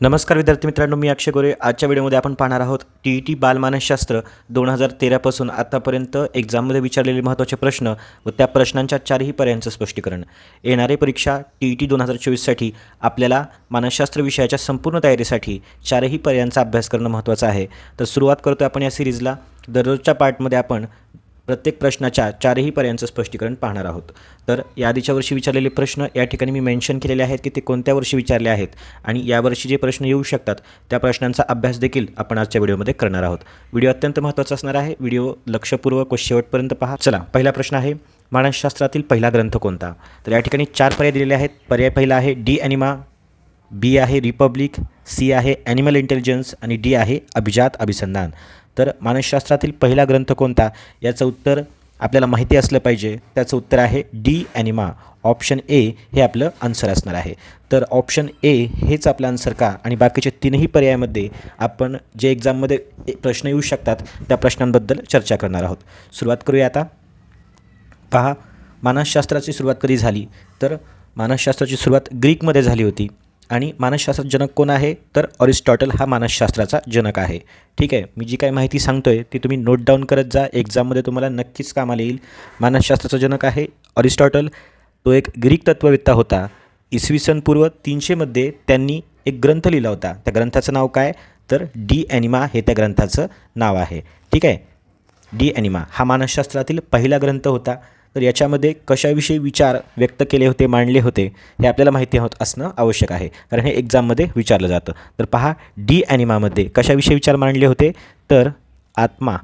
नमस्कार विद्यार्थी मित्रांनो मी अक्षय गोरे. आजच्या व्हिडिओमध्ये आपण पाहणार आहोत टी ई टी बालमानसशास्त्र दोन हजार तेरापासून आतापर्यंत एक्झाममध्ये विचारलेले महत्त्वाचे प्रश्न व त्या प्रश्नांच्या चारही पर्यायांचं स्पष्टीकरण. येणारी परीक्षा टी ई टी दोन हजार चोवीससाठी आपल्याला मानसशास्त्र विषयाच्या संपूर्ण तयारीसाठी चारही पर्यायांचा अभ्यास करणं महत्त्वाचं आहे. तर सुरुवात करतो आपण या सिरीजला. दररोजच्या पार्टमध्ये आपण प्रत्येक प्रश्नाच्या चारही पर्यायांचं स्पष्टीकरण पाहणार आहोत. तर या आधीच्या वर्षी विचारलेले प्रश्न या ठिकाणी मी मेन्शन केलेले आहेत की ते कोणत्या वर्षी विचारले आहेत आणि यावर्षी जे प्रश्न येऊ शकतात त्या प्रश्नांचा अभ्यास देखील आपण आजच्या व्हिडिओमध्ये करणार आहोत. व्हिडिओ अत्यंत महत्त्वाचा असणार आहे. व्हिडिओ लक्षपूर्वक व शेवटपर्यंत पहा. चला पहिला प्रश्न आहे मानसशास्त्रातील पहिला ग्रंथ कोणता? तर या ठिकाणी चार पर्याय दिलेले आहेत. पर्याय पहिला आहे डी ॲनिमा बी आहे रिपब्लिक सी आहे ॲनिमल इंटेलिजन्स आणि डी आहे अभिजात अभिसंधान. तर मानसशास्त्रातील पहिला ग्रंथ कोणता? याचं उत्तर आपल्याला माहिती असलं पाहिजे. त्याचं उत्तर आहे डी ॲनिमा. ऑप्शन ए हे आपलं आन्सर असणार आहे. तर ऑप्शन ए हेच आपलं आन्सर का? आणि बाकीचे तीनही पर्यायामध्ये आपण जे एक्झाममध्ये प्रश्न येऊ शकतात त्या प्रश्नांबद्दल चर्चा करणार आहोत. सुरुवात करूया आता. पहा मानसशास्त्राची सुरुवात कधी झाली? तर मानसशास्त्राची सुरुवात ग्रीकमध्ये झाली होती. आणि मानसशास्त्रात जनक कोण आहे? तर ऑरिस्टॉटल हा मानसशास्त्राचा जनक आहे. ठीक आहे मी जी काही माहिती सांगतो आहे ती तुम्ही नोट डाऊन करत जा. एक्झाममध्ये तुम्हाला नक्कीच कामाला येईल. मानसशास्त्राचा जनक आहे ऑरिस्टॉटल तो एक ग्रीक तत्ववेत्ता होता. इसवी सन पूर्व तीनशेमध्ये त्यांनी एक ग्रंथ लिहिला होता. त्या ग्रंथाचं नाव काय? तर डी ॲनिमा हे त्या ग्रंथाचं नाव आहे. ठीक आहे? डी ॲनिमा हा मानसशास्त्रातील पहिला ग्रंथ होता. तर याच्यामध्ये कशाविषयी विचार व्यक्त केले होते मांडले होते हे आपल्याला माहिती होत असणं आवश्यक आहे. कारण हे एक्झाममध्ये विचारलं जातं. तर पहा डी ॲनिमामध्ये कशाविषयी विचार मांडले होते? तर आत्मा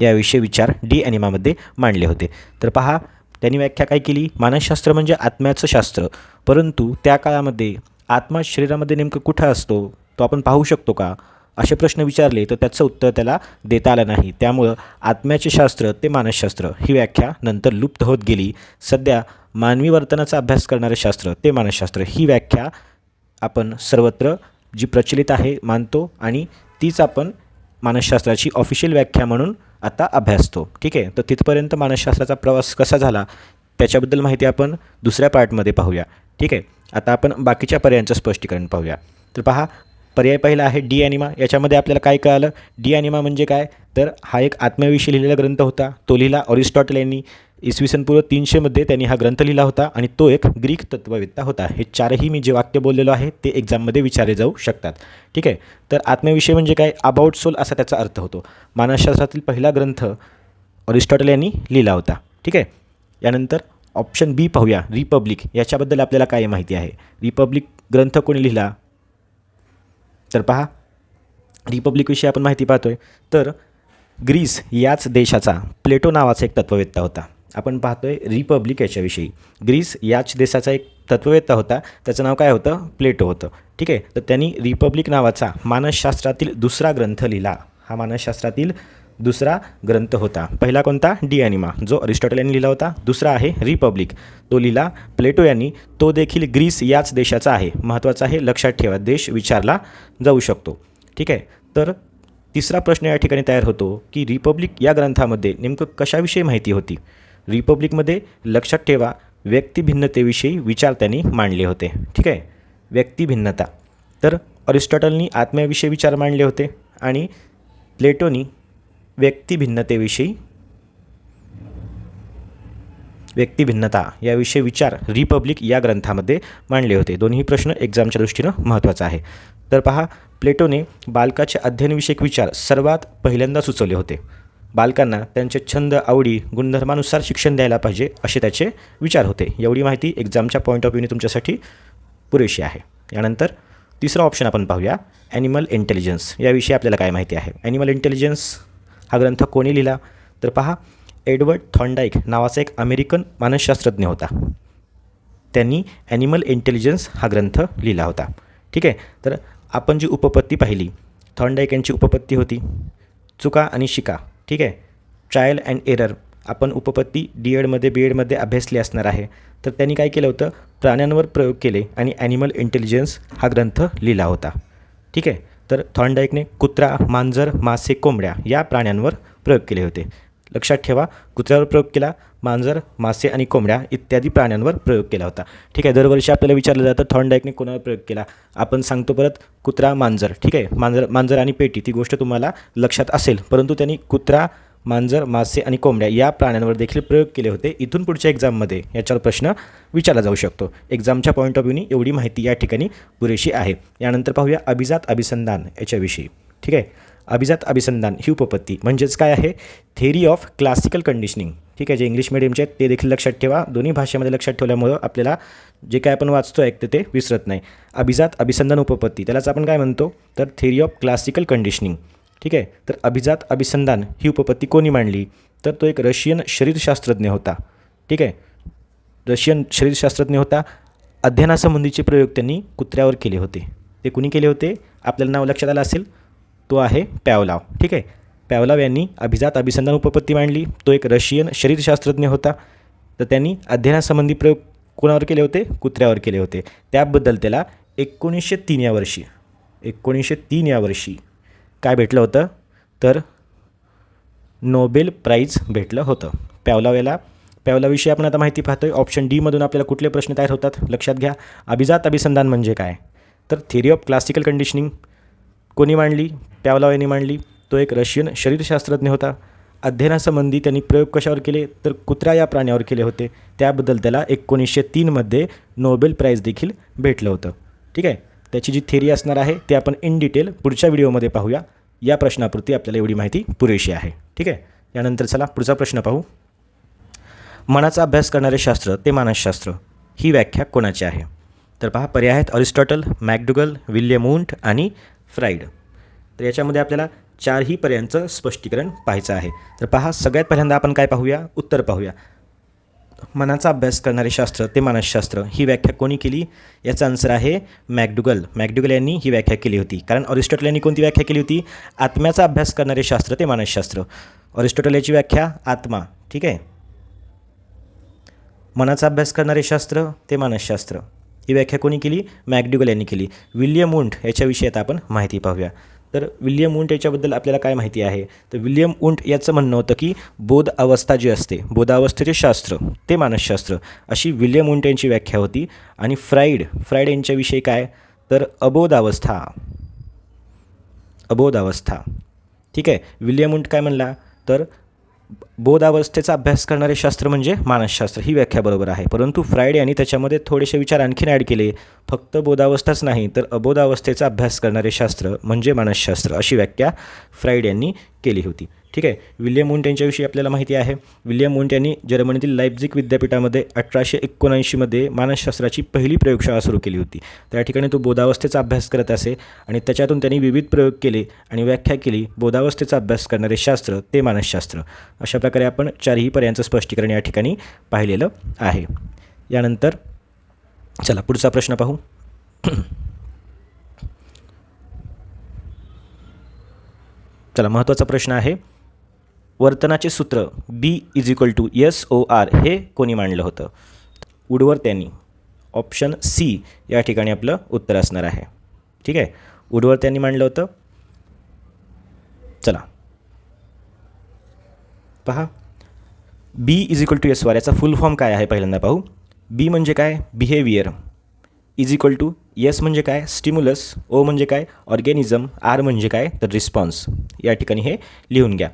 याविषयी विचार डी ॲनिमामध्ये मांडले होते. तर पहा त्यांनी व्याख्या काय केली? मानसशास्त्र म्हणजे आत्म्याचं शास्त्र. परंतु त्या काळामध्ये आत्मा शरीरामध्ये नेमकं कुठं असतो? तो आपण पाहू शकतो का? असे प्रश्न विचारले तर त्याचं उत्तर त्याला देता आलं नाही. त्यामुळं आत्म्याचे शास्त्र ते मानसशास्त्र ही व्याख्या नंतर लुप्त होत गेली. सध्या मानवी वर्तनाचा अभ्यास करणारे शास्त्र ते मानसशास्त्र ही व्याख्या आपण सर्वत्र जी प्रचलित आहे मानतो आणि तीच आपण मानसशास्त्राची ऑफिशियल व्याख्या म्हणून आता अभ्यासतो. ठीक आहे? तर तिथपर्यंत मानसशास्त्राचा प्रवास कसा झाला? त्याच्याबद्दल माहिती आपण दुसऱ्या पार्टमध्ये पाहूया. ठीक आहे? आता आपण बाकीच्या पर्यायांचं स्पष्टीकरण पाहूया. तर पहा पर्याय पहिला आहे डी ॲनिमा. याच्यामध्ये आपल्याला काय कळालं? डी ॲनिमा म्हणजे काय? तर हा एक आत्म्याविषयी लिहिलेला ग्रंथ होता. तो लिहिला ऑरिस्टॉटल यांनी. इसवी सन पूर्व तीनशेमध्ये त्यांनी हा ग्रंथ लिहिला होता आणि तो एक ग्रीक तत्ववेत्ता होता. हे चारही मी जे वाक्य बोललेलो आहे ते एक्झाममध्ये विचारले जाऊ शकतात. ठीक आहे? तर आत्म्याविषयी म्हणजे काय? अबाउट सोल असा त्याचा अर्थ होतो. मानसशास्त्रातील पहिला ग्रंथ ऑरिस्टॉटल यांनी लिहिला होता. ठीक आहे? यानंतर ऑप्शन बी पाहूया. रिपब्लिक. याच्याबद्दल आपल्याला काय माहिती आहे? रिपब्लिक ग्रंथ कोणी लिहिला? तर पहा. रिपब्लिकविषयी आपण माहिती पाहतो आहे तर ग्रीस याच देशाचा प्लेटो नावाचा एक तत्ववेत्ता होता. आपण पाहतो आहे रिपब्लिक याच्याविषयी. ग्रीस याच देशाचा एक तत्ववेत्ता होता. त्याचं नाव काय होतं? प्लेटो होतं. ठीक आहे? तर त्यांनी रिपब्लिक नावाचा मानसशास्त्रातील दुसरा ग्रंथ लिहिला. हा मानसशास्त्रातील दुसरा ग्रंथ होता. पहिला कोणता? डी ॲनिमा जो अरिस्टॉटल यांनी लिहिला होता. दुसरा आहे रिपब्लिक. तो लिहिला प्लेटो यांनी. तो देखील ग्रीस याच देशाचा आहे. महत्त्वाचा आहे लक्षात ठेवा देश विचारला जाऊ शकतो. ठीक आहे? तर तिसरा प्रश्न या ठिकाणी तयार होतो की रिपब्लिक या ग्रंथामध्ये नेमकं कशाविषयी माहिती होती? रिपब्लिकमध्ये लक्षात ठेवा व्यक्तिभिन्नतेविषयी विचार त्यांनी मांडले होते. ठीक आहे? व्यक्तिभिन्नता. तर अरिस्टॉटलनी आत्म्याविषयी विचार मांडले होते आणि प्लेटोनी व्यक्तिभिन्नतेविषयी? व्यक्तिभिन्नता याविषयी विचार रिपब्लिक या ग्रंथामध्ये मांडले होते. दोन्ही प्रश्न एक्झामच्या दृष्टीनं महत्त्वाचा आहे. तर पहा प्लेटोने बालकाचे अध्ययनविषयक विचार सर्वात पहिल्यांदा सुचवले होते. बालकांना त्यांचे छंद आवडी गुणधर्मानुसार शिक्षण द्यायला पाहिजे असे त्याचे विचार होते. एवढी माहिती एक्झामच्या पॉईंट ऑफ व्ह्यूने तुमच्यासाठी पुरेशी आहे. यानंतर तिसरा ऑप्शन आपण पाहूया ॲनिमल इंटेलिजन्स. याविषयी आपल्याला काय माहिती आहे? ॲनिमल इंटेलिजन्स हा ग्रंथ कोणी लिहिला? तर पहा एडवर्ड थॉन्डाईक नावाचा एक अमेरिकन मानसशास्त्रज्ञ होता. त्यांनी ॲनिमल इंटेलिजन्स हा ग्रंथ लिहिला होता. ठीक आहे तर आपण जी उपपत्ती पाहिली थॉन्डाईक यांची उपपत्ती होती. चुका आणि शिका. ठीक आहे ट्रायल अँड एरर. आपण उपपत्ती डी एडमध्ये बी एडमध्ये अभ्यासली असणार आहे. तर त्यांनी काय केलं होतं? प्राण्यांवर प्रयोग केले आणि ॲनिमल इंटेलिजन्स हा ग्रंथ लिहिला होता. ठीक आहे तर थॉन्डाईकने कुत्रा मांजर मासे कोंबड्या या प्राण्यांवर प्रयोग केले होते. लक्षात ठेवा कुत्र्यावर प्रयोग केला मांजर मासे आणि कोंबड्या इत्यादी प्राण्यांवर प्रयोग केला होता. ठीक आहे दरवर्षी आपल्याला विचारलं जातं थॉर्नडाईकने कोणावर प्रयोग केला? आपण सांगतो परत कुत्रा मांजर. ठीक आहे मांजर मांजर आणि पेटी ती गोष्ट तुम्हाला लक्षात असेल. परंतु त्यांनी कुत्रा मांजर मासे आणि कोंबड्या या प्राण्यांवर देखील प्रयोग केले होते. इथून पुढच्या एक्झाममध्ये याच्यावर प्रश्न विचारला जाऊ शकतो. एक्झामच्या पॉईंट ऑफ व्ह्यूनी एवढी माहिती या ठिकाणी पुरेशी आहे. यानंतर पाहूया अभिजात अभिसंधान याच्याविषयी. ठीक आहे? अभिजात अभिसंधान ही उपपत्ती म्हणजेच काय आहे? थेरी ऑफ क्लासिकल कंडिशनिंग ठीक आहे? जे इंग्लिश मिडियमचे आहेत ते देखील लक्षात ठेवा. दोन्ही भाषेमध्ये लक्षात ठेवल्यामुळं आपल्याला जे काय आपण वाचतो ऐकतो ते विसरत नाही. अभिजात अभिसंधान उपपत्ती. त्यालाच आपण काय म्हणतो? तर थेरी ऑफ क्लासिकल कंडिशनिंग ठीक आहे? तर अभिजात अभिसंधान ही उपपत्ती कोणी मांडली? तर तो एक रशियन शरीरशास्त्रज्ञ होता. ठीक आहे? रशियन शरीरशास्त्रज्ञ होता. अध्ययनासंबंधीचे प्रयोग त्यांनी कुत्र्यावर केले होते. ते कुणी केले होते? आपल्याला नाव लक्षात आलं असेल? तो आहे पॅवलाव ठीक आहे? पॅवलाव यांनी अभिजात अभिसंधान उपपत्ती मांडली. तो एक रशियन शरीरशास्त्रज्ञ होता. तर त्यांनी अध्ययनासंबंधी प्रयोग कोणावर केले होते? कुत्र्यावर केले होते. त्याबद्दल त्याला एकोणीसशे तीन या वर्षी एकोणीसशे तीन या वर्षी काय भेटलं होतं? तर नोबेल प्राईज भेटलं होतं. पॅवलावेला पॅवलाविषयी आपण आता माहिती पाहतोय. ऑप्शन डीमधून आपल्याला कुठले प्रश्न तयार होतात? लक्षात घ्या. अभिजात अभिसंधान म्हणजे काय? तर थेरी ऑफ क्लासिकल कंडिशनिंग कोणी मांडली? पॅवलाव यांनी मांडली. तो एक रशियन शरीरशास्त्रज्ञ होता. अध्ययनासंबंधी त्यांनी प्रयोग कशावर केले? तर कुत्रा या प्राण्यावर केले होते. त्याबद्दल त्याला एकोणीसशे तीनमध्ये नोबेल प्राईज देखील भेटलं होतं. ठीक आहे? त्याची जी थेरी असणार आहे ते आपण इन डिटेल पुढच्या व्हिडिओमध्ये पाहूया. या प्रश्नापुरती आपल्याला एवढी माहिती पुरेशी आहे. ठीक आहे? यानंतर चला पुढचा प्रश्न पाहू. मनाचा अभ्यास करणारे शास्त्र ते मानसशास्त्र. ही व्याख्या कोणाची आहे? तर पहा पर्याय आहेत अरिस्टॉटल मॅकडुगल विल्यम उंट आणि फ्राईड तर याच्यामध्ये आपल्याला चारही पर्यायांचं स्पष्टीकरण पाहायचं आहे. तर पहा सगळ्यात पहिल्यांदा आपण काय पाहूया? उत्तर पाहूया. मनाचा अभ्यास करणारे शास्त्र ते मानसशास्त्र. ही व्याख्या कोणी केली? याचा आन्सर आहे मॅकडुगल. मॅकडुगल यांनी ही व्याख्या केली होती. कारण ऑरिस्टॉटल यांनी कोणती व्याख्या केली होती? आत्म्याचा अभ्यास करणारे शास्त्र ते मानसशास्त्र. ऑरिस्टॉटल याची व्याख्या आत्मा. ठीक आहे? मनाचा अभ्यास करणारे शास्त्र ते मानसशास्त्र. ही व्याख्या कोणी केली? मॅकडुगल यांनी केली. विल्यम उंट याच्याविषयी आता आपण माहिती पाहूया. तर विल्यम उंट याच्याबद्दल आपल्याला काय माहिती आहे? तर विल्यम उंट याचं म्हणणं होतं की बोध अवस्था जी असते बोधावस्थेचे शास्त्र ते मानसशास्त्र अशी विल्यम उंट यांची व्याख्या होती. आणि फ्राईड फ्राईड यांच्याविषयी काय? तर अबोधावस्था. अबोधावस्था. ठीक आहे? विल्यम उंट काय म्हणला? तर बोधावस्थेचा अभ्यास करणारे शास्त्र म्हणजे मानसशास्त्र. ही व्याख्या बरोबर आहे. परंतु फ्रायड यांनी त्याच्यामध्ये थोडेसे विचार आणखीन ॲड केले. फक्त बोधावस्थाच नाही तर अबोधावस्थेचा अभ्यास करणारे शास्त्र म्हणजे मानसशास्त्र अशी व्याख्या फ्रायडे यांनी केली होती. ठीक आहे. विल्यम मुंट यांच्याविषयी आपल्याला माहिती आहे. विल्यम मुंट यांनी जर्मनीतील लाईप्झिक विद्यापीठामध्ये अठराशे एकोणऐंशीमध्ये मानसशास्त्राची पहिली प्रयोगशाळा सुरू केली होती. त्या ठिकाणी तो बोधावस्थेचा अभ्यास करत असे आणि त्याच्यातून त्यांनी विविध प्रयोग केले आणि व्याख्या केली बोधावस्थेचा अभ्यास करणारे शास्त्र ते मानसशास्त्र. अशा प्रकारे आपण चारही पर्यायांचं स्पष्टीकरण या ठिकाणी पाहिलेलं आहे. यानंतर चला पुढचा प्रश्न पाहू. चला महत्त्वाचा प्रश्न आहे. वर्तनाचे सूत्र B is equal to S O R हे कोणी मांडलं होतं? उडवर त्यांनी. ऑप्शन सी या ठिकाणी आपलं उत्तर असणार आहे. ठीक आहे? उडवर त्यांनी मांडलं होतं? चला. पहा. B is equal to S वार याचा फुल फॉर्म काय आहे पहिल्यांदा पाहू? बी म्हणजे काय? Behaviour is equal to S म्हणजे काय? स्टिम्युलस ओ म्हणजे काय? ऑर्गॅनिझम आर म्हणजे काय? तर रिस्पॉन्स या ठिकाणी हे लिहून घ्या.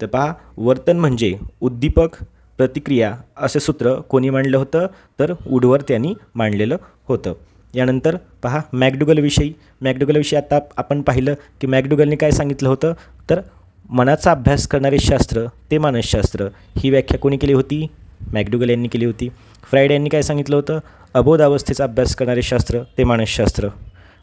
तर पहा वर्तन म्हणजे उद्दीपक प्रतिक्रिया असे सूत्र कोणी मांडलं होतं? तर वुडवर त्यांनी मांडलेलं होतं. यानंतर पहा मॅकडुगलविषयी. मॅकडुगलविषयी आता आपण पाहिलं की मॅकडुगलने काय सांगितलं होतं? तर मनाचा अभ्यास करणारे शास्त्र ते मानसशास्त्र ही व्याख्या कोणी केली होती? मॅकडुगल यांनी केली होती. फ्रायड यांनी काय सांगितलं होतं? अबोध अवस्थेचा अभ्यास करणारे शास्त्र ते मानसशास्त्र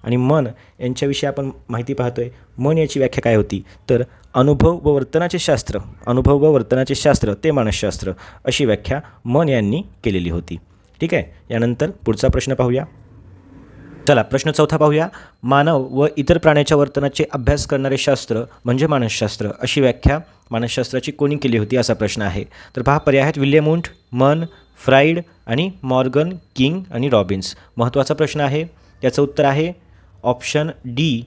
आणि मन यांच्याविषयी आपण माहिती पाहतो आहे मन याची व्याख्या काय होती? तर अनुभव व वर्तनाचे शास्त्र अनुभव व वर्तनाचे शास्त्र ते मानसशास्त्र अशी व्याख्या मन यांनी केलेली होती. ठीक आहे? यानंतर पुढचा प्रश्न पाहूया. चला प्रश्न चौथा पाहूया. मानव व इतर प्राण्याच्या वर्तनाचे अभ्यास करणारे शास्त्र म्हणजे मानसशास्त्र अशी व्याख्या मानसशास्त्राची कोणी केली होती असा प्रश्न आहे. तर पहा पर्याय आहेत विल्यम मन फ्राईड आणि मॉर्गन किंग आणि रॉबिन्स. महत्त्वाचा प्रश्न आहे. त्याचं उत्तर आहे ऑप्शन डी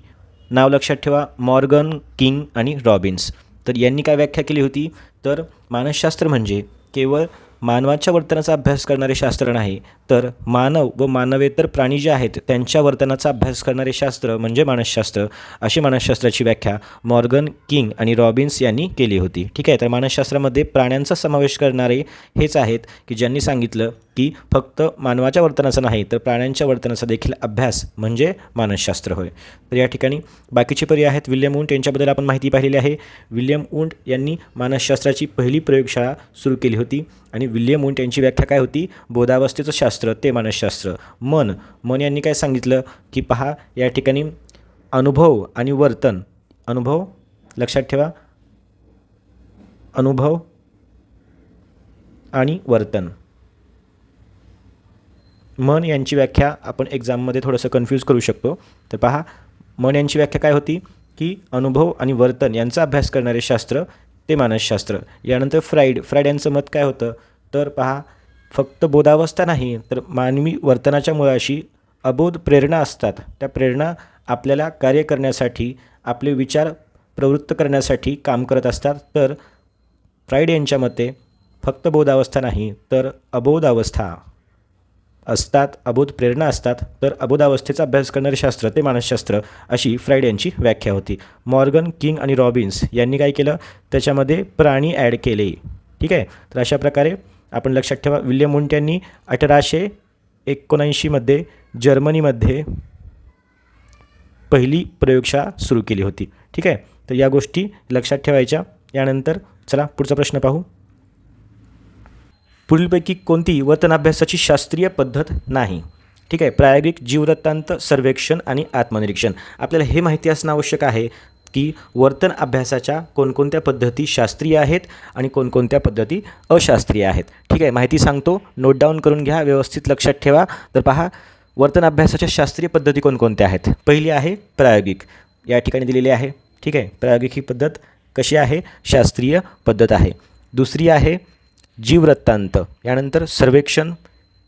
नाव लक्षात ठेवा मॉर्गन किंग आणि रॉबिन्स. तर यांनी काय व्याख्या केली होती? तर मानसशास्त्र म्हणजे केवळ मानवाच्या वर्तनाचा अभ्यास करणारे शास्त्र नाही तर मानव व मानवेतर प्राणी जे आहेत त्यांच्या वर्तनाचा अभ्यास करणारे शास्त्र म्हणजे मानसशास्त्र अशी मानसशास्त्राची व्याख्या मॉर्गन किंग आणि रॉबिन्स यांनी केली होती. ठीक आहे तर मानसशास्त्रामध्ये प्राण्यांचा समावेश करणारे हेच आहेत की ज्यांनी सांगितलं की फक्त मानवाच्या वर्तनाचा नाही तर प्राण्यांच्या वर्तनाचा देखील अभ्यास म्हणजे मानसशास्त्र होय. तर या ठिकाणी बाकीचे पर्याय आहेत. विल्यम उंट यांच्याबद्दल आपण माहिती पाहिलेली आहे. विल्यम उंट यांनी मानसशास्त्राची पहिली प्रयोगशाळा सुरू केली होती. आणि विल्यम उंट यांची व्याख्या काय होती? बोधावस्थेचं शास्त्र ते मानसशास्त्र. मन मन यांनी काय सांगितलं? की पहा या ठिकाणी अनुभव आणि वर्तन. अनुभव? लक्षात ठेवा. अनुभव आणि वर्तन. मन यांची व्याख्या आपण एक्झाममध्ये थोडंसं कन्फ्यूज करू शकतो. तर पहा मन यांची व्याख्या काय होती? की अनुभव आणि वर्तन यांचा अभ्यास करणारे शास्त्र ते मानसशास्त्र. यानंतर फ्राईड फ्राईड यांचं मत काय होतं? तर पहा फक्त बोधावस्था नाही तर मानवी वर्तनाच्या मुळाशी अबोध प्रेरणा असतात. त्या प्रेरणा आपल्याला कार्य करण्यासाठी आपले विचार प्रवृत्त करण्यासाठी काम करत असतात. तर फ्राईड यांच्या मते फक्त बोधावस्था नाही तर अबोधावस्था. असतात अबोध प्रेरणा असतात तर अबोधावस्थेचा अभ्यास करणारे शास्त्र ते मानसशास्त्र अशी फ्राईड यांची व्याख्या होती. मॉर्गन किंग आणि रॉबिन्स यांनी काय केलं? त्याच्यामध्ये प्राणी ॲड केले. ठीक आहे? तर अशा प्रकारे आपण लक्षात ठेवा विल्यम मुंट यांनी अठराशे एकोणऐंशीमध्ये जर्मनीमध्ये पहिली प्रयोगशाळा सुरू केली होती. ठीक आहे? तर या गोष्टी लक्षात ठेवायच्या. यानंतर चला पुढचा प्रश्न पाहू. पुढीलपैकी कोणती वर्तनाभ्यासाची शास्त्रीय पद्धत नाही. ठीक आहे? प्रायोगिक जीववृत्तांत सर्वेक्षण आणि आत्मनिरीक्षण. आपल्याला हे माहिती असणं आवश्यक आहे की वर्तन अभ्यासाच्या कोणकोणत्या पद्धती शास्त्रीय आहेत आणि कोणकोणत्या पद्धती अशास्त्रीय आहेत. ठीक आहे? माहिती सांगतो. नोट डाऊन करून घ्या. व्यवस्थित लक्षात ठेवा. तर पहा वर्तन अभ्यासाच्या शास्त्रीय पद्धती कोणकोणत्या आहेत? पहिली आहे प्रायोगिक. या ठिकाणी दिलेली आहे. ठीक आहे? प्रायोगिक ही पद्धत कशी आहे? शास्त्रीय पद्धत आहे. दुसरी आहे जीववृत्तांत. यानंतर सर्वेक्षण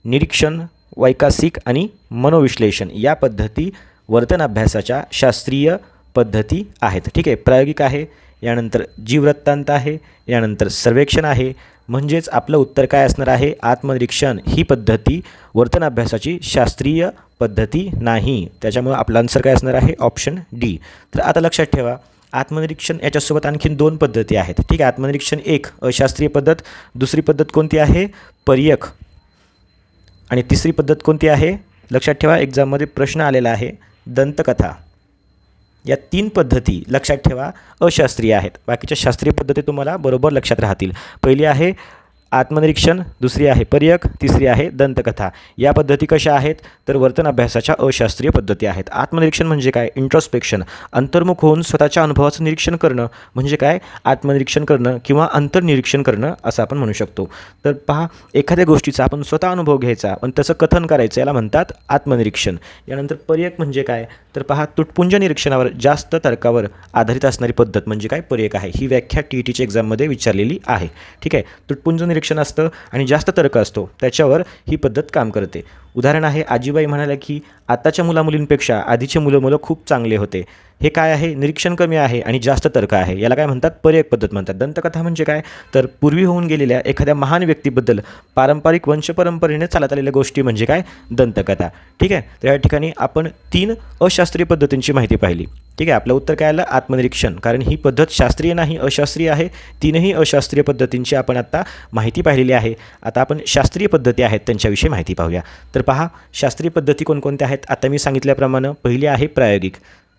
निरीक्षण वैकासिक आणि मनोविश्लेषण या पद्धती वर्तन अभ्यासाच्या शास्त्रीय पद्धती आहेत. ठीक आहे प्रायोगिक आहे यानंतर जीववृत्तांत आहे यानंतर सर्वेक्षण आहे. म्हणजेच आपलं उत्तर काय असणार आहे? आत्मनिरीक्षण ही पद्धती वर्तन अभ्यासाची शास्त्रीय पद्धती नाही. त्याच्यामुळं आपलं आन्सर काय असणार आहे? ऑप्शन डी तर आता लक्षात ठेवा आत्मनिरीक्षण याच्यासोबत आणखीन दोन पद्धती आहेत. ठीक आहे आत्मनिरीक्षण एक अशास्त्रीय पद्धत. दुसरी पद्धत कोणती आहे? पर्यक. आणि तिसरी पद्धत कोणती आहे? लक्षात ठेवा एक्झाममध्ये प्रश्न आलेला आहे दंतकथा. या तीन पद्धती लक्षात ठेवा अशास्त्रीय आहेत. बाकीच्या शास्त्रीय पद्धती तुम्हाला बरोबर लक्षात राहतील. पहिली आहे आत्मनिरीक्षण दुसरी आहे पर्यक तिसरी आहे दंतकथा. या पद्धती कशा आहेत? तर वर्तन अभ्यासाच्या अशास्त्रीय पद्धती आहेत. आत्मनिरीक्षण म्हणजे काय? इंट्रोस्पेक्शन अंतर्मुख होऊन स्वतःच्या अनुभवाचं निरीक्षण करणं म्हणजे काय? आत्मनिरीक्षण करणं किंवा अंतर्निरीक्षण करणं असं आपण म्हणू शकतो. तर पहा एखाद्या गोष्टीचा आपण स्वतः अनुभव घ्यायचा पण त्याचं कथन करायचं याला म्हणतात आत्मनिरीक्षण. यानंतर पर्यक म्हणजे काय? तर पहा तुटपुंज निरीक्षणावर जास्त तर्कावर आधारित असणारी पद्धत म्हणजे काय? पर्यक आहे. ही व्याख्या टी ई टीच्या एक्झाममध्ये विचारलेली आहे. ठीक आहे? तुटपुंज निरीक्षण असतं आणि जास्त तर्क असतो. त्याच्यावर ही पद्धत काम करते. उदाहरण आहे आजीबाई म्हणाल्या की आताच्या मुलामुलींपेक्षा आधीचे मुलं मुलं खूप चांगले होते. हे काय आहे? निरीक्षण कमी आहे आणि जास्त तर्क आहे. याला काय म्हणतात? पर्यक पद्धत म्हणतात. दंतकथा म्हणजे काय? तर पूर्वी होऊन गेलेल्या एखाद्या महान व्यक्तीबद्दल पारंपरिक वंशपरंपरेने चालत आलेल्या गोष्टी म्हणजे काय? दंतकथा. ठीक आहे? तर या ठिकाणी आपण तीन अशास्त्रीय पद्धतींची माहिती पाहिली. ठीक आहे? आपलं उत्तर काय आलं? आत्मनिरीक्षण. कारण ही पद्धत शास्त्रीय नाही अशास्त्रीय आहे. तीनही अशास्त्रीय पद्धतींची आपण आत्ता माहिती पाहिलेली आहे. आता आपण शास्त्रीय पद्धती आहेत त्यांच्याविषयी माहिती पाहूया. तर तर पहा शास्त्रीय पद्धती कोणकोणत्या आहेत? आता मी सांगितल्याप्रमाणे पहिली आहे प्रायोगिक.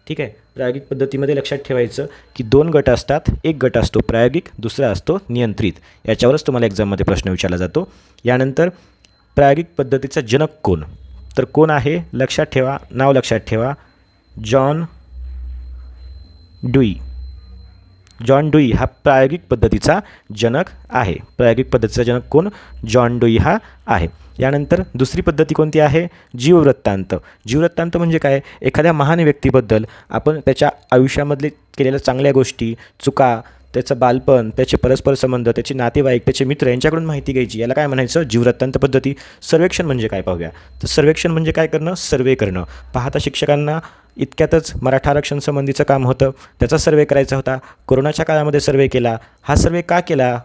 ठीक आहे? प्रायोगिक पद्धतीमध्ये लक्षात ठेवायचं की दोन गट असतात एक गट असतो प्रायोगिक दुसरा असतो नियंत्रित. याच्यावरच तुम्हाला एक्झाममध्ये प्रश्न विचारला जातो. यानंतर प्रायोगिक पद्धतीचा जनक कोण? तर कोण आहे? लक्षात ठेवा नाव लक्षात ठेवा. जॉन डुई जॉन डुई हा प्रायोगिक पद्धतीचा जनक आहे. प्रायोगिक पद्धतीचा जनक कोण? जॉन डुई हा आहे. यानंतर दुसरी पद्धती कोणती आहे? जीववृत्तांत. जीववृत्तांत म्हणजे काय? एखाद्या महान व्यक्तीबद्दल आपण त्याच्या आयुष्यामधले केलेल्या चांगल्या गोष्टी चुका त्याचं बालपण त्याचे परस्पर संबंध त्याचे नातेवाईक त्याचे मित्र यांच्याकडून माहिती घ्यायची. याला काय म्हणायचं? जीववृत्तांत पद्धती. सर्वेक्षण म्हणजे काय पाहूया. तर सर्वेक्षण म्हणजे काय करणं? सर्वे करणं. पाहता शिक्षकांना इतक्यातच मराठा आरक्षण संबंधीचं काम होतं. त्याचा सर्वे करायचा होता. कोरोनाच्या काळामध्ये सर्वे केला. हा सर्वे का केला?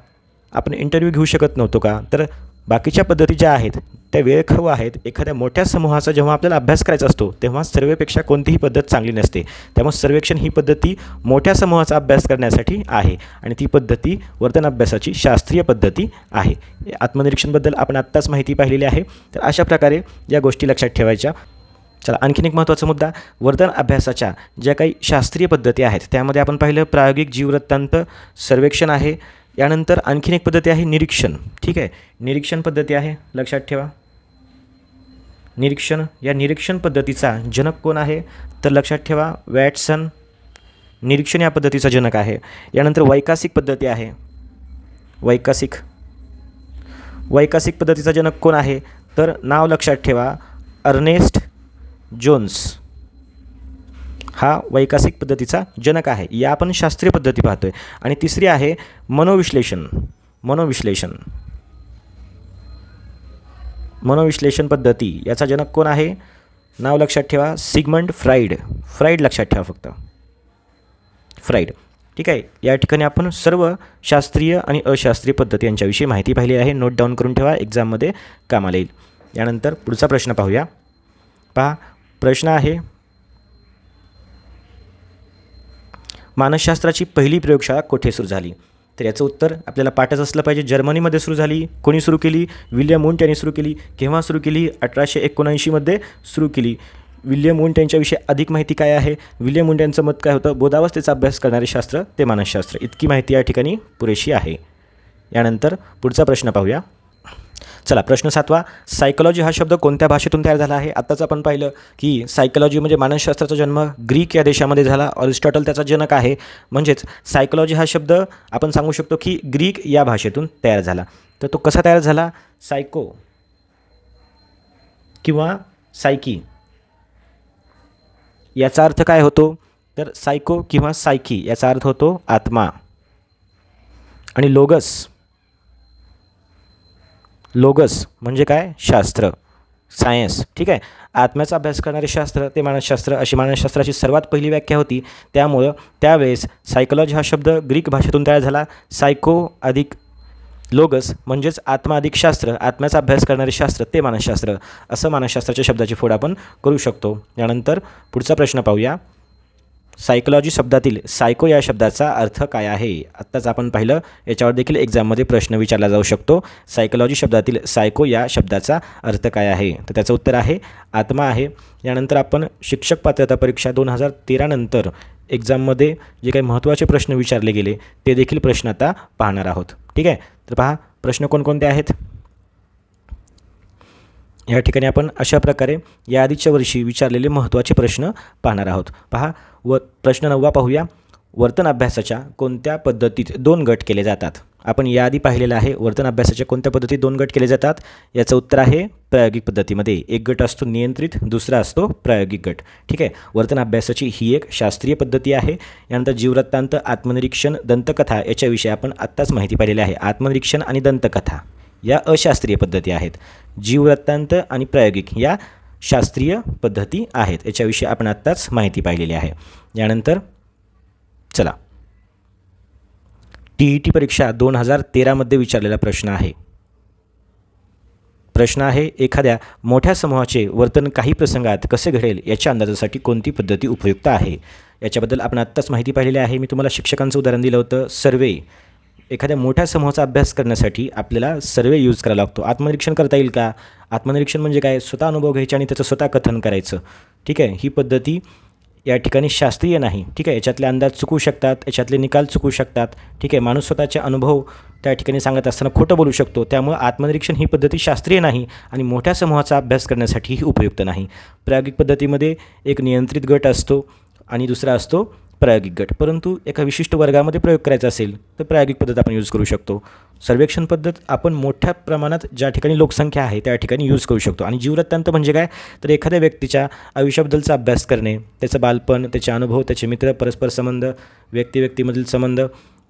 आपण इंटरव्ह्यू घेऊ शकत नव्हतो का? तर बाकीच्या पद्धती ज्या आहेत त्या वेळखाऊ आहेत. एखाद्या मोठ्या समूहाचा जेव्हा आपल्याला अभ्यास करायचा असतो तेव्हा सर्वेपेक्षा कोणतीही पद्धत चांगली नसते. त्यामुळे सर्वेक्षण ही पद्धती मोठ्या समूहाचा अभ्यास करण्यासाठी आहे. आणि ती पद्धती वर्तन अभ्यासाची शास्त्रीय पद्धती आहे. आत्मनिरीक्षणबद्दल आपण आत्ताच माहिती पाहिलेली आहे. तर अशा प्रकारे या गोष्टी लक्षात ठेवायच्या. चला आणखीन एक महत्त्वाचा मुद्दा वर्तन अभ्यासाच्या ज्या काही शास्त्रीय पद्धती आहेत त्यामध्ये आपण पाहिलं प्रायोगिक जीववृत्तांत सर्वेक्षण आहे यानंतर आणखीन एक पद्धती आहे निरीक्षण. ठीक आहे? निरीक्षण पद्धती आहे लक्षात ठेवा. निरीक्षण या निरीक्षण पद्धतीचा जनक कोण आहे? तर लक्षात ठेवा वॅटसन. निरीक्षण या पद्धतीचा जनक आहे. यानंतर वैकासिक पद्धती आहे. वैकासिक. वैकासिक पद्धतीचा जनक कोण आहे? तर नाव लक्षात ठेवा अर्नेस्ट जोन्स हा वैकासिक पद्धतीचा जनक आहे. या आपण शास्त्रीय पद्धती पाहतो आहे आणि तिसरी आहे मनोविश्लेषण. मनोविश्लेषण. मनोविश्लेषण पद्धती. याचा जनक कोण आहे? नाव लक्षात ठेवा. सिगमंड फ्राईड फ्राईड लक्षात ठेवा फक्त. फ्राईड ठीक आहे. या ठिकाणी आपण सर्व शास्त्रीय आणि अशास्त्रीय पद्धती यांच्याविषयी माहिती पाहिली आहे. नोट डाऊन करून ठेवा. एक्झाममध्ये कामाला येईल. यानंतर पुढचा प्रश्न पाहूया. पहा. प्रश्न आहे. मानसशास्त्राची पहिली प्रयोगशाळा कोठे सुरू झाली? तर याचं उत्तर आपल्याला पाठच असलं पाहिजे. जर्मनीमध्ये सुरू झाली कोणी सुरू केली? विल्यम मुंट यांनी सुरू केली. केव्हा सुरू केली? अठराशे एकोणऐंशीमध्ये सुरू केली. विल्यम मुंट यांच्याविषयी अधिक माहिती काय आहे? विल्यम मुंट यांचं मत काय होतं? बोधावस्थेचा अभ्यास करणारे शास्त्र ते मानसशास्त्र. इतकी माहिती या ठिकाणी पुरेशी आहे. यानंतर पुढचा प्रश्न पाहूया. चला प्रश्न सातवा. सायकोलॉजी हा शब्द कोणत्या भाषेतून तयार झाला आहे? आत्ताच आपण पाहिलं की सायकोलॉजी म्हणजे मानसशास्त्राचा जन्म ग्रीक या देशामध्ये झाला. ऑरिस्टॉटल त्याचा जनक आहे. म्हणजेच सायकोलॉजी हा शब्द आपण सांगू शकतो की ग्रीक या भाषेतून तयार झाला. तर तो कसा तयार झाला? सायको किंवा सायकी याचा अर्थ काय होतो? तर सायको किंवा सायकी याचा अर्थ होतो आत्मा. आणि लोगस लोगस म्हणजे काय? शास्त्र. सायन्स ठीक आहे? आत्म्याचा अभ्यास करणारे शास्त्र ते मानसशास्त्र अशी मानसशास्त्राची सर्वात पहिली व्याख्या होती. त्यामुळं त्यावेळेस सायकोलॉजी हा शब्द ग्रीक भाषेतून तयार झाला. सायको अधिक लोगस म्हणजेच आत्मा अधिक शास्त्र. आत्म्याचा अभ्यास करणारे शास्त्र ते मानसशास्त्र. असं मानसशास्त्राच्या शब्दाची फोड आपण करू शकतो. यानंतर पुढचा प्रश्न पाहूया. सायकोलॉजी शब्दातील सायको या शब्दाचा अर्थ काय आहे? आत्ताच आपण पाहिलं याच्यावर देखील एक्झाममध्ये प्रश्न विचारला जाऊ शकतो. सायकोलॉजी शब्दातील सायको या शब्दाचा अर्थ काय आहे? तर त्याचं उत्तर आहे आत्मा आहे. यानंतर आपण शिक्षक पात्रता परीक्षा दोन हजार तेरानंतर एक्झाममध्ये जे काही महत्त्वाचे प्रश्न विचारले गेले ते देखील प्रश्न आता पाहणार आहोत. ठीक आहे? तर पहा प्रश्न कोणकोणते आहेत? या ठिकाणी आपण अशा प्रकारे या आधीच्या वर्षी विचारलेले महत्त्वाचे प्रश्न पाहणार आहोत. पहा व प्रश्न नववा पाहूया. वर्तन अभ्यासाच्या कोणत्या पद्धतीत दोन गट केले जातात? आपण याआधी पाहिलेलं आहे वर्तन अभ्यासाच्या कोणत्या पद्धतीत दोन गट केले जातात? याचं उत्तर आहे प्रायोगिक पद्धतीमध्ये. एक गट असतो नियंत्रित दुसरा असतो प्रायोगिक गट. ठीक आहे? वर्तन अभ्यासाची ही एक शास्त्रीय पद्धती आहे. यानंतर जीववृत्तांत आत्मनिरीक्षण दंतकथा याच्याविषयी आपण आत्ताच माहिती पाहिलेली आहे. आत्मनिरीक्षण आणि दंतकथा. या अशास्त्रीय पद्धती आहेत. जीववृत्तांत आणि प्रायोगिक या शास्त्रीय पद्धती आहेत. याच्याविषयी आपण आत्ताच माहिती पाहिलेली आहे. यानंतर चला. टी ई टी परीक्षा दोन हजार तेरामध्ये विचारलेला प्रश्न आहे. प्रश्न आहे एखाद्या मोठ्या समूहाचे वर्तन काही प्रसंगात कसे घडेल याच्या अंदाजासाठी कोणती पद्धती उपयुक्त आहे? याच्याबद्दल आपण आत्ताच माहिती पाहिलेली आहे. मी तुम्हाला शिक्षकांचं उदाहरण दिलं होतं. सर्वे. एखाद्या मोठ्या समूहाचा अभ्यास करण्यासाठी आपल्याला सर्वे यूज करावा लागतो. आत्मनिरीक्षण करता येईल का? आत्मनिरीक्षण म्हणजे काय? स्वतः अनुभव घ्यायचे आणि त्याचं स्वतः कथन करायचं. ठीक आहे? ही पद्धती या ठिकाणी शास्त्रीय नाही. ठीक आहे? याच्यातले अंदाज चुकू शकतात याच्यातले निकाल चुकू शकतात. ठीक आहे? माणूस स्वतःचे अनुभव त्या ठिकाणी सांगत असताना खोटं बोलू शकतो. त्यामुळं आत्मनिरीक्षण ही पद्धती शास्त्रीय नाही आणि मोठ्या समूहाचा अभ्यास करण्यासाठीही उपयुक्त नाही. प्रायोगिक पद्धतीमध्ये एक नियंत्रित गट असतो आणि दुसरा असतो प्रायोगिक गट. परंतु एका विशिष्ट वर्गामध्ये प्रयोग करायचा असेल तर प्रायोगिक पद्धत आपण यूज करू शकतो. सर्वेक्षण पद्धत आपण मोठ्या प्रमाणात ज्या ठिकाणी लोकसंख्या आहे त्या ठिकाणी यूज करू शकतो. आणि जीववृत्तांत म्हणजे काय? तर एखाद्या व्यक्तीच्या आयुष्याबद्दलचा अभ्यास करणे त्याचं बालपण त्याचे अनुभव त्याचे मित्र परस्पर संबंध व्यक्ती व्यक्तीमधील संबंध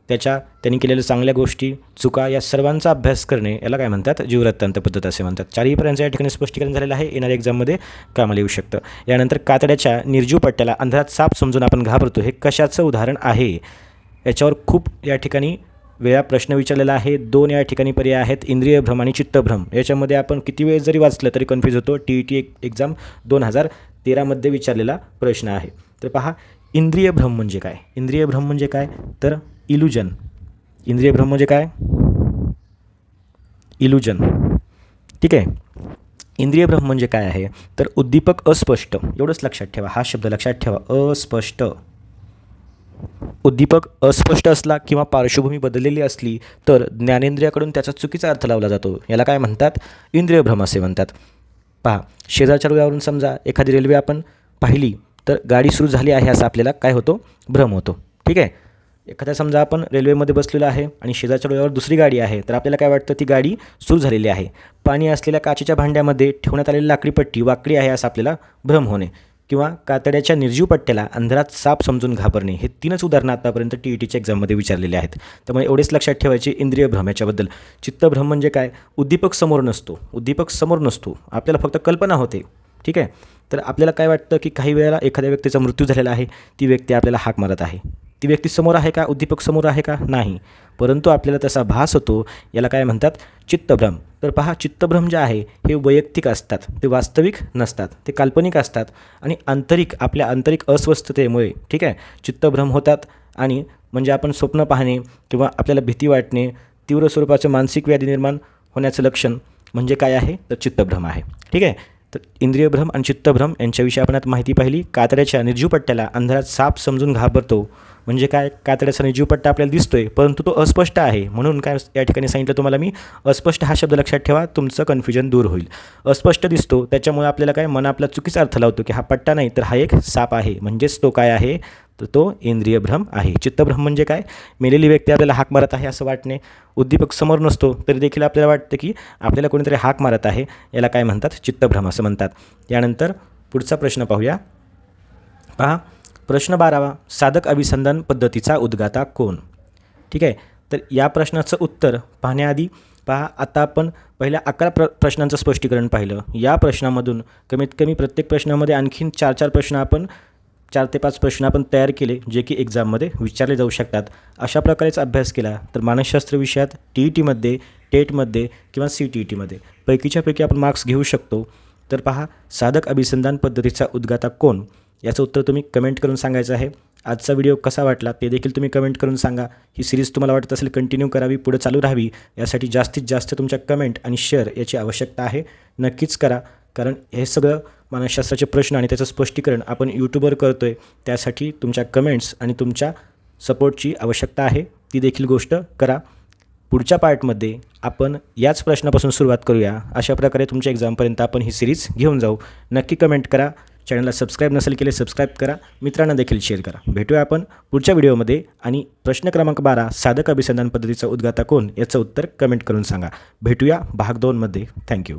त्याच्या त्यांनी केलेल्या चांगल्या गोष्टी चुका या सर्वांचा अभ्यास करणे याला काय म्हणतात? जीववृत्तांत पद्धत असे म्हणतात. चारही पर्यंत या ठिकाणी स्पष्टीकरण झालेलं आहे. येणाऱ्या एक्झाममध्ये कामाला येऊ शकतं. यानंतर कातड्याच्या निर्जीव पट्ट्याला अंधारात साप समजून आपण घाबरतो. हे कशाचं उदाहरण आहे? याच्यावर खूप या ठिकाणी वेळा प्रश्न विचारलेला आहे. दोन या ठिकाणी पर्याय आहेत. इंद्रिय भ्रम आणि चित्तभ्रम याच्यामध्ये आपण किती वेळ जरी वाचलं तरी कन्फ्यूज होतो. टी ई टी एक्झाम दोन हजार तेरामध्ये विचारलेला प्रश्न आहे. तर पहा इंद्रिय भ्रम म्हणजे काय? इंद्रिय भ्रम म्हणजे काय? तर इल्युजन इंद्रिय भ्रम म्हणजे काय? इल्युजन ठीक आहे? इंद्रिय भ्रम म्हणजे काय आहे? तर उद्दीपक अस्पष्ट. एवढंच लक्षात ठेवा. हा शब्द लक्षात ठेवा. अस्पष्ट. उद्दीपक अस्पष्ट असला किंवा पार्श्वभूमी बदललेली असली तर ज्ञानेंद्रियाकडून त्याचा चुकीचा अर्थ लावला जातो. याला काय म्हणतात? इंद्रिय भ्रम असे म्हणतात. पहा शेजारच्या रुग्णावरून समजा एखादी रेल्वे आपण पाहिली तर गाडी सुरू झाली आहे असं आपल्याला काय होतो? भ्रम होतो. ठीक आहे? एखाद्या समजा आपण रेल्वेमध्ये बसलेलो आहे आणि शेजारच्या डोळ्यावर दुसरी गाडी आहे तर आपल्याला काय वाटतं ती गाडी सुरू झालेली आहे? पाणी असलेल्या काचेच्या भांड्यामध्ये ठेवण्यात आलेली लाकडी पट्टी वाकडी आहे असं आपल्याला भ्रम होणे किंवा कातड्याच्या निर्जीव पट्ट्याला अंधारात साप समजून घाबरणे हे तीनच उदाहरणं आतापर्यंत टी ई टीच्या एक्झाममध्ये विचारलेले आहेत. त्यामुळे एवढेच लक्षात ठेवायचे इंद्रिय भ्रम याच्याबद्दल. चित्तभ्रम म्हणजे काय? उद्दीपक समोर नसतो. उद्दीपक समोर नसतो. आपल्याला फक्त कल्पना होते. ठीक आहे? तर आपल्याला काय वाटतं की काही वेळेला एखाद्या व्यक्तीचा मृत्यू झालेला आहे ती व्यक्ती आपल्याला हाक मारत आहे. ती व्यक्ती समोर आहे का? उद्दीपक समोर आहे का? नाही. परंतु आपल्याला तसा भास होतो याला काय म्हणतात? चित्तभ्रम. तर पहा चित्तभ्रम जे आहे हे वैयक्तिक असतात ते वास्तविक नसतात ते काल्पनिक असतात आणि आंतरिक आपल्या आंतरिक अस्वस्थतेमुळे ठीक आहे? चित्तभ्रम होतात आणि म्हणजे आपण स्वप्न पाहणे किंवा आपल्याला भीती वाटणे तीव्र स्वरूपाचं मानसिक व्याधी निर्माण होण्याचं लक्षण म्हणजे काय आहे? तर चित्तभ्रम आहे. ठीक आहे? तर इंद्रियभ्रम आणि चित्तभ्रम यांच्याविषयी आपण आता माहिती पाहिली. कातड्याच्या निर्जीव पट्ट्याला अंधारात साप समजून घाबरतो. म्हणजे काय कातड्याचा निर्जीव पट्टा आपल्याला दिसतोय परंतु तो अस्पष्ट आहे. म्हणून काय या ठिकाणी सांगितलं तुम्हाला मी अस्पष्ट हा शब्द लक्षात ठेवा तुमचं कन्फ्युजन दूर होईल. अस्पष्ट दिसतो त्याच्यामुळे आपल्याला काय मन आपला चुकीचा अर्थ लावतो की हा पट्टा नाही तर हा एक साप आहे. म्हणजेच तो काय आहे? तर तो इंद्रिय भ्रम आहे. चित्तभ्रम म्हणजे काय? मेलेली व्यक्ती आपल्याला हाक मारत आहे असं वाटणे. उद्दीपक समोर नसतो तरी देखील आपल्याला वाटतं की आपल्याला कोणीतरी हाक मारत आहे याला काय म्हणतात? चित्तभ्रम असं म्हणतात. यानंतर पुढचा प्रश्न पाहूया. पहा प्रश्न बारावा साधक अभिसंधान पद्धतीचा उद्गाता कोण? ठीक आहे? तर या प्रश्नाचं उत्तर पाहण्याआधी पहा आता आपण पहिल्या अकरा प्र प्रश्नांचं स्पष्टीकरण पाहिलं. या प्रश्नामधून कमीत कमी प्रत्येक प्रश्नामध्ये आणखीन चार चार प्रश्न आपण चार ते पाच प्रश्न आपण तयार केले जे की एक्झाममध्ये विचारले जाऊ शकतात. अशा प्रकारेच अभ्यास केला तर मानसशास्त्र विषयात टी ई टीमध्ये टेटमध्ये किंवा सी टी ई टीमध्ये पैकीच्या पैकी आपण मार्क्स घेऊ शकतो. तर पहा साधक अभिसंधान पद्धतीचा उद्गाता कोण? याचं उत्तर तुम्ही कमेंट करून सांगायचं आहे. आजचा व्हिडिओ कसा वाटला ते देखील तुम्ही कमेंट करून सांगा. ही सिरीज तुम्हाला वाटत असेल कंटिन्यू करावी पुढे चालू राहावी यासाठी जास्तीत जास्त तुमच्या कमेंट आणि शेअर याची आवश्यकता आहे. नक्कीच करा कारण हे सगळं मानसशास्त्राचे प्रश्न आणि त्याचं स्पष्टीकरण आपण यूट्यूबवर करतो आहे त्यासाठी तुमच्या कमेंट्स आणि तुमच्या सपोर्टची आवश्यकता आहे. ती देखील गोष्ट करा. पुढच्या पार्टमध्ये आपण याच प्रश्नापासून सुरुवात करूया. अशा प्रकारे तुमच्या एक्झामपर्यंत आपण ही सिरीज घेऊन जाऊ. नक्की कमेंट करा. चॅनलला सबस्क्राईब नसेल केले सबस्क्राईब करा. मित्रांना देखील शेअर करा. भेटूया आपण पुढच्या व्हिडिओमध्ये आणि प्रश्न क्रमांक बारा साधक अभिसंधान पद्धतीचा उद्गाता कोण? याचं उत्तर कमेंट करून सांगा. भेटूया भाग दोनमध्ये. थँक्यू